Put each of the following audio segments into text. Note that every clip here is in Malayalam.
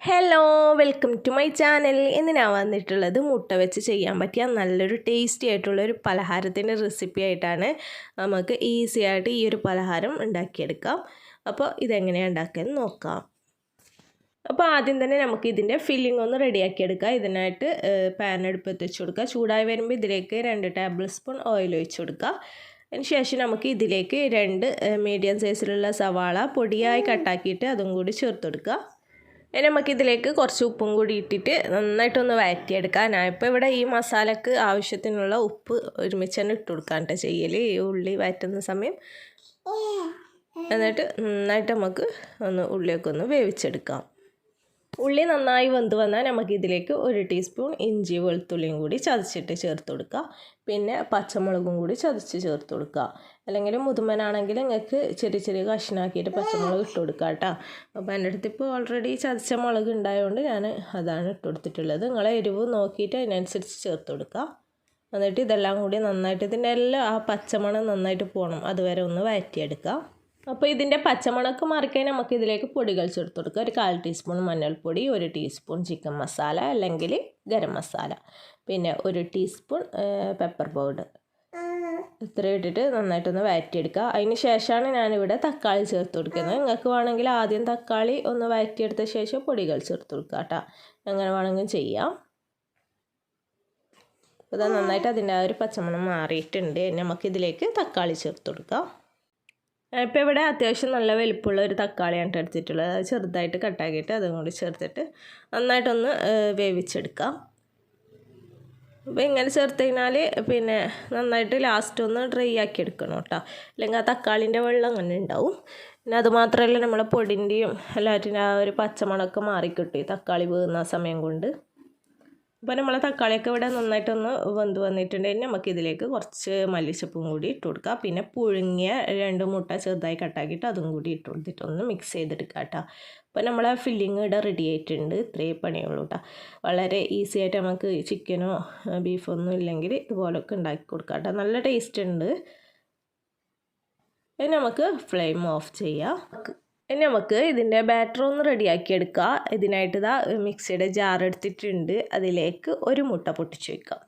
Hello welcome to my channel ഇന്ന് ഞാൻ വന്നിട്ടുള്ളത് മുട്ട വെച്ച് ചെയ്യാൻ പറ്റിയ നല്ലൊരു ടേസ്റ്റി ആയിട്ടുള്ള ഒരു പലഹാരത്തിന്റെ റെസിപ്പി ആയിട്ടാണ് നമുക്ക് ഈസി ആയിട്ട് ഈ ഒരു പലഹാരം ഉണ്ടാക്കിയെടുക്കാം. അപ്പോൾ ഇതെങ്ങനെയാണ് ഉണ്ടാക്കിയെന്ന് നോക്കാം. അപ്പോൾ ആദ്യം തന്നെ നമുക്ക് ഇതിന്റെ ഫില്ലിംഗ് ഒന്ന് റെഡിയാക്കിയെടുക്കാം ഇതിനായിട്ട് പാൻ അടുപ്പത്ത് വെച്ച് കൊടുക്കുക ചൂടായി വരുമ്പോൾ ഇതിലേക്ക് രണ്ട് ടേബിൾ സ്പൂൺ ഓയിൽ ഒഴിച്ച് കൊടുക്കുക അതിന് ശേഷം നമുക്ക് ഇതിലേക്ക് രണ്ട് മീഡിയം സൈസിലുള്ള സവാള പൊടിയായി കട്ടാക്കിയിട്ട് അതും കൂടി ചേർത്ത് കൊടുക്കുക ഇനി നമുക്കിതിലേക്ക് കുറച്ച് ഉപ്പും കൂടി ഇട്ടിട്ട് നന്നായിട്ടൊന്ന് വഴറ്റിയെടുക്കാം ഞാനിപ്പോൾ ഇവിടെ ഈ മസാലക്ക് ആവശ്യത്തിനുള്ള ഉപ്പ് ഒരുമിച്ച് തന്നെ ഇട്ട് കൊടുക്കാൻ കേട്ടോ. ചെയ്യൽ ഈ ഉള്ളി വഴറ്റുന്ന സമയം. എന്നിട്ട് നന്നായിട്ട് നമുക്ക് ഒന്ന് ഉള്ളിയൊക്കെ ഒന്ന് വേവിച്ചെടുക്കാം. ഉള്ളി നന്നായി വെന്ത് വന്നാൽ നമുക്ക് ഇതിലേക്ക് ഒരു ടീസ്പൂൺ ഇഞ്ചി വെളുത്തുള്ളിയും കൂടി ചതച്ചിട്ട് ചേർത്ത് കൊടുക്കുക. പിന്നെ പച്ചമുളകും കൂടി ചതച്ച് ചേർത്ത് കൊടുക്കുക. അല്ലെങ്കിൽ മുതുമനാണെങ്കിൽ നിങ്ങൾക്ക് ചെറിയ ചെറിയ കഷ്ണാക്കിയിട്ട് പച്ചമുളക് ഇട്ട് കൊടുക്കുക കേട്ടോ. അപ്പോൾ എന്റെ അടുത്ത് ഇപ്പോൾ ഓൾറെഡി ചതച്ച മുളക് ഉണ്ടായതുകൊണ്ട് ഞാൻ അതാണ് ഇട്ട് കൊടുത്തിട്ടുള്ളത്. നിങ്ങളെ എരിവ് നോക്കിയിട്ട് അതിനനുസരിച്ച് ചേർത്ത് കൊടുക്കുക. എന്നിട്ട് ഇതെല്ലാം കൂടി നന്നായിട്ട് ഇതിന്റെ എല്ലാം ആ പച്ചമണം നന്നായിട്ട് പോകണം. അതുവരെ ഒന്ന് വഴറ്റിയെടുക്കുക. അപ്പോൾ ഇതിന്റെ പച്ചമുളക് മാറിക്കാൻ നമുക്ക് ഇതിലേക്ക് പൊടികൾ ചേർത്ത് കൊടുക്കുക. ഒരു കാൽ ടീസ്പൂൺ മഞ്ഞൾപ്പൊടി ഒരു ടീസ്പൂൺ ചിക്കൻ മസാല അല്ലെങ്കിൽ ഗരം മസാല പിന്നെ ഒരു ടീസ്പൂൺ പെപ്പർ പൗഡർ ഇത്ര ഇട്ടിട്ട് നന്നായിട്ടൊന്ന് വഴറ്റിയെടുക്കുക അതിന് ശേഷമാണ് ഞാനിവിടെ തക്കാളി ചേർത്ത് കൊടുക്കുന്നത്. നിങ്ങൾക്ക് വേണമെങ്കിൽ ആദ്യം തക്കാളി ഒന്ന് വഴറ്റിയെടുത്ത ശേഷം പൊടികൾ ചേർത്ത് കൊടുക്കുക കേട്ടോ. എങ്ങനെ വേണമെങ്കിലും ചെയ്യാം. അപ്പോൾ നന്നായിട്ട് അതിന്റെ ആ ഒരു പച്ചമണം മാറിയിട്ടുണ്ട്. നമുക്കിതിലേക്ക് തക്കാളി ചേർത്ത് കൊടുക്കാം. ഇപ്പോൾ ഇവിടെ അത്യാവശ്യം നല്ല വലിപ്പമുള്ള ഒരു തക്കാളിയാണ് എടുത്തിട്ടുള്ളത്. അത് ചെറുതായിട്ട് കട്ടാക്കിയിട്ട് അതും കൂടി ചേർത്തിട്ട് നന്നായിട്ടൊന്ന് വേവിച്ചെടുക്കാം. അപ്പോൾ ഇങ്ങനെ ചേർത്ത് കഴിഞ്ഞാൽ പിന്നെ നന്നായിട്ട് ലാസ്റ്റ് ഒന്ന് ഡ്രൈ ആക്കി എടുക്കണം കേട്ടോ. അല്ലെങ്കിൽ ആ തക്കാളിന്റെ വെള്ളം അങ്ങനെ ഉണ്ടാവും. പിന്നെ അതുമാത്രമല്ല നമ്മളെ പൊടിന്റെയും എല്ലാറ്റിന്റെ ആ ഒരു പച്ചമണമൊക്കെ മാറിക്കിട്ടും തക്കാളി വീഴുന്ന സമയം കൊണ്ട്. അപ്പോൾ നമ്മൾ തക്കാളിയൊക്കെ ഇവിടെ നന്നായിട്ടൊന്ന് വെന്ത് ഇനി നമുക്കിതിലേക്ക് കുറച്ച് മല്ലിച്ചപ്പും കൂടി ഇട്ട് കൊടുക്കുക പിന്നെ പുഴുങ്ങിയ രണ്ട് മുട്ട ചെറുതായി കട്ടാക്കിയിട്ട് അതും കൂടി ഇട്ട് കൊടുത്തിട്ടൊന്ന് മിക്സ് ചെയ്തെടുക്കുക കേട്ടോ. അപ്പോൾ നമ്മളെ ഫില്ലിങ് ഇവിടെ റെഡി ആയിട്ടുണ്ട്. ഇത്രയേ പണിയുള്ളൂ കേട്ടോ. വളരെ ഈസി ആയിട്ട് നമുക്ക് ചിക്കനോ ബീഫോ ഒന്നും ഇല്ലെങ്കിൽ ഇതുപോലൊക്കെ ഉണ്ടാക്കി കൊടുക്കാം കേട്ടോ. നല്ല ടേസ്റ്റ് ഉണ്ട്. ഇനി നമുക്ക് ഫ്ലെയിം ഓഫ് ചെയ്യാം. ഇനി നമുക്ക് ഇതിന്റെ ബാറ്റർ ഒന്ന് റെഡിയാക്കി എടുക്കുക ഇതിനായിട്ട് ഇതാ മിക്സിയുടെ ജാർ എടുത്തിട്ടുണ്ട്. അതിലേക്ക് ഒരു മുട്ട പൊട്ടിച്ച് വയ്ക്കാം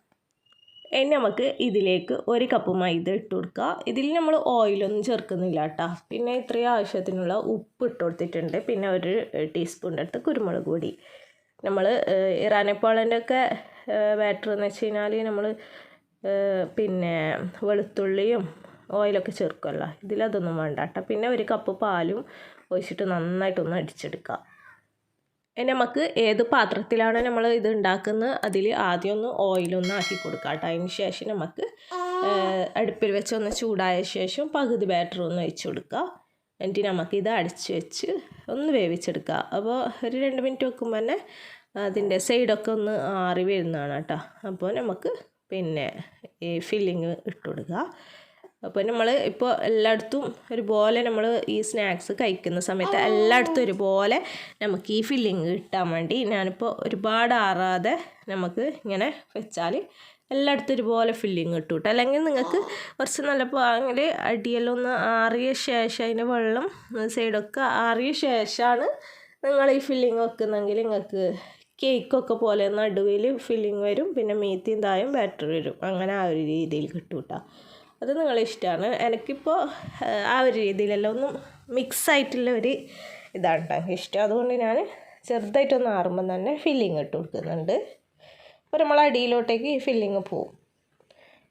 ഇനി നമുക്ക് ഇതിലേക്ക് ഒരു കപ്പ് മൈദ ഇട്ട് കൊടുക്കുക ഇതിൽ നമ്മൾ ഓയിലൊന്നും ചേർക്കുന്നില്ല കേട്ടോ. പിന്നെ ഇത്രയും ആവശ്യത്തിനുള്ള ഉപ്പ് ഇട്ട് കൊടുത്തിട്ടുണ്ട്. പിന്നെ ഒരു ടീസ്പൂണിന്റെ അടുത്ത് കുരുമുളക് പൊടി. നമ്മൾ ഇറാനെപ്പോളന്റെ ഒക്കെ ബാറ്റർ എന്ന് വെച്ച് കഴിഞ്ഞാൽ നമ്മൾ പിന്നെ വെളുത്തുള്ളിയും ഓയിലൊക്കെ ചേർക്കുമല്ലോ ഇതിലതൊന്നും വേണ്ട കേട്ടോ പിന്നെ ഒരു കപ്പ് പാലും ഒഴിച്ചിട്ട് നന്നായിട്ടൊന്ന് അടിച്ചെടുക്കുക. ഇനി നമുക്ക് ഏത് പാത്രത്തിലാണ് നമ്മൾ ഇത് ഉണ്ടാക്കുന്നത്? അതിൽ ആദ്യം ഒന്ന് ഓയിലൊന്ന് ആക്കി കൊടുക്കുക കേട്ടോ. അതിന് ശേഷം നമുക്ക് അടുപ്പിൽ വെച്ച് ഒന്ന് ചൂടായ ശേഷം പകുതി ബാറ്റർ ഒന്ന് ഒഴിച്ച് കൊടുക്കുക. എന്നിട്ട് നമുക്ക് ഇത് അടിച്ച് വെച്ച് ഒന്ന് വേവിച്ചെടുക്കുക. അപ്പോൾ ഒരു രണ്ട് മിനിറ്റ് വെക്കുമ്പോൾ തന്നെ അതിന്റെ സൈഡൊക്കെ ഒന്ന് ആറി വരുന്നതാണ് കേട്ടോ. അപ്പോൾ നമുക്ക് പിന്നെ ഈ ഫില്ലിങ് ഇട്ട് കൊടുക്കുക. അപ്പോൾ നമ്മൾ ഇപ്പോൾ എല്ലായിടത്തും ഒരുപോലെ നമ്മൾ ഈ സ്നാക്സ് കഴിക്കുന്ന സമയത്ത് എല്ലായിടത്തും ഒരുപോലെ നമുക്ക് ഈ ഫില്ലിങ് കിട്ടാൻ വേണ്ടി ഞാനിപ്പോൾ ഒരുപാട് ആറാതെ നമുക്ക് ഇങ്ങനെ വെച്ചാൽ എല്ലായിടത്തും ഒരുപോലെ ഫില്ലിങ് കിട്ടും കേട്ടോ അല്ലെങ്കിൽ നിങ്ങൾക്ക് കുറച്ച് നല്ല പാങ്ങിൽ അടിയെല്ലാം ഒന്ന് ആറിയ ശേഷം അതിന്റെ വെള്ളം സൈഡൊക്കെ ആറിയ ശേഷമാണ് നിങ്ങൾ ഈ ഫില്ലിങ് വെക്കുന്നെങ്കിൽ നിങ്ങൾക്ക് കേക്കൊക്കെ പോലെ നടുവിൽ ഫില്ലിങ് വരും പിന്നെ മീത്തിയും തായും ബാറ്റർ വരും. അങ്ങനെ ആ ഒരു രീതിയിൽ കിട്ടും കേട്ടോ അത് നിങ്ങളെ ഇഷ്ടമാണ് എനിക്കിപ്പോൾ ആ ഒരു രീതിയിലല്ല ഒന്നും മിക്സ് ആയിട്ടുള്ള ഒരു ഇതാണ് കേട്ടോ ഇഷ്ടം. അതുകൊണ്ട് ഞാൻ ചെറുതായിട്ടൊന്ന് ആറുമ്പം തന്നെ ഫില്ലിങ് ഇട്ട് കൊടുക്കുന്നുണ്ട്. അപ്പോൾ നമ്മൾ അടിയിലോട്ടേക്ക് ഈ ഫില്ലിങ് പോവും.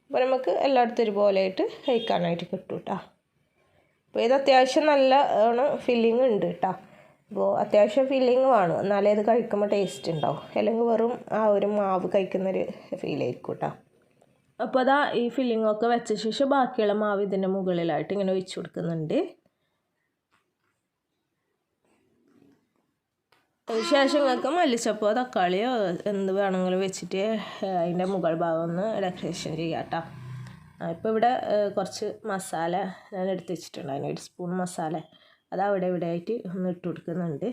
അപ്പോൾ നമുക്ക് എല്ലായിടത്തും ഒരുപോലെയായിട്ട് കഴിക്കാനായിട്ട് കിട്ടും കേട്ടോ അപ്പോൾ ഇത് അത്യാവശ്യം നല്ല ഫില്ലിങ് ഉണ്ട് കേട്ടോ അപ്പോൾ അത്യാവശ്യം ഫില്ലിങ് വേണം. എന്നാലേ ഇത് കഴിക്കുമ്പോൾ ടേസ്റ്റ് ഉണ്ടാവും. അല്ലെങ്കിൽ വെറും ആ ഒരു മാവ് കഴിക്കുന്നൊരു ഫീലായിരിക്കും കേട്ടോ അപ്പോൾ അതാ ഈ ഫില്ലിംഗ് ഒക്കെ വെച്ച ശേഷം ബാക്കിയുള്ള മാവ് ഇതിന്റെ മുകളിലായിട്ട് ഇങ്ങനെ ഒഴിച്ചു കൊടുക്കുന്നുണ്ട്. ശേഷം നിങ്ങൾക്ക് മല്ലിച്ചപ്പോ തക്കാളിയോ എന്ത് വേണമെങ്കിലും വെച്ചിട്ട് അതിന്റെ മുകൾ ഭാഗം ഒന്ന് ഡെക്കറേഷൻ ചെയ്യാം കേട്ടോ. ഇപ്പോൾ ഇവിടെ കുറച്ച് മസാല ഞാൻ എടുത്ത് വെച്ചിട്ടുണ്ട്. അതിന് ഒരു സ്പൂൺ മസാല. അത് അവിടെ ഇവിടെ ആയിട്ട് ഒന്ന് ഇട്ട് കൊടുക്കുന്നുണ്ട്.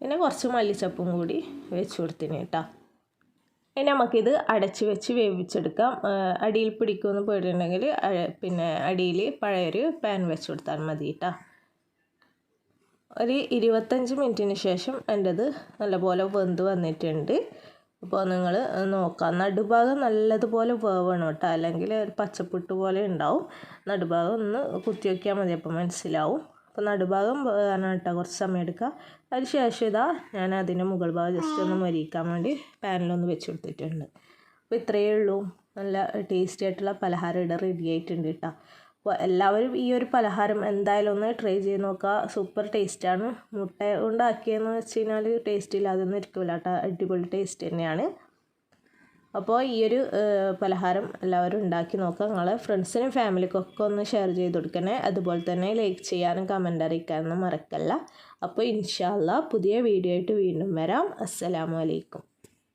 പിന്നെ കുറച്ച് മല്ലിച്ചപ്പും കൂടി വെച്ച് കൊടുത്തിന് കേട്ടോ. ഇനി നമുക്കിത് അടച്ച് വെച്ച് വേവിച്ചെടുക്കാം. അടിയിൽ പിടിക്കുമെന്ന് പോയിട്ടുണ്ടെങ്കിൽ പിന്നെ അടിയിൽ പഴയൊരു പാൻ വെച്ച് കൊടുത്താൽ മതി കേട്ടോ ഒരു ഇരുപത്തഞ്ച് മിനിറ്റിന് ശേഷം എന്റെത് നല്ലപോലെ വെന്ത് വന്നിട്ടുണ്ട്. അപ്പോൾ നിങ്ങൾ നോക്കാം. നടുഭാഗം നല്ലതുപോലെ വേവണം കേട്ടോ അല്ലെങ്കിൽ ഒരു പച്ചപ്പുട്ട് പോലെ ഉണ്ടാവും. നടുഭാഗം ഒന്ന് കുത്തി വയ്ക്കാൻ മതി. അപ്പോൾ മനസ്സിലാവും. അപ്പോൾ നടുഭാഗം വേണം കുറച്ച് സമയം എടുക്കുക അതിന് ശേഷം ഇതാ ഞാൻ അതിന്റെ മുകൾ ഭാഗം ജസ്റ്റ് ഒന്ന് മരിക്കാൻ വേണ്ടി പാനിലൊന്ന് വെച്ച് കൊടുത്തിട്ടുണ്ട്. അപ്പോൾ ഇത്രയേ ഉള്ളൂ. നല്ല ടേസ്റ്റി ആയിട്ടുള്ള പലഹാരം ഇവിടെ റെഡി ആയിട്ടുണ്ട് കേട്ടോ അപ്പോൾ എല്ലാവരും ഈ ഒരു പലഹാരം എന്തായാലും ഒന്ന് ട്രൈ ചെയ്ത് നോക്കുക സൂപ്പർ ടേസ്റ്റാണ് മുട്ട കൊണ്ടാക്കിയെന്ന് വെച്ച് കഴിഞ്ഞാൽ ടേസ്റ്റ് ഇല്ലാതൊന്നും ഇരിക്കില്ല കേട്ടോ അടിപൊളി ടേസ്റ്റ് തന്നെയാണ്. അപ്പോൾ ഈ ഒരു പലഹാരം എല്ലാവരും ഉണ്ടാക്കി നോക്കുക. നിങ്ങളെ ഫ്രണ്ട്സിനും ഫാമിലിക്കൊക്കെ ഒന്ന് ഷെയർ ചെയ്ത് കൊടുക്കണേ. അതുപോലെ തന്നെ ലൈക്ക് ചെയ്യാനും കമന്റ് അറിയിക്കാനൊന്നും മറക്കല്ല. അപ്പോൾ ഇൻഷാല്ല പുതിയ വീഡിയോ ആയിട്ട് വീണ്ടും വരാം. അസ്സലാമു അലൈക്കും.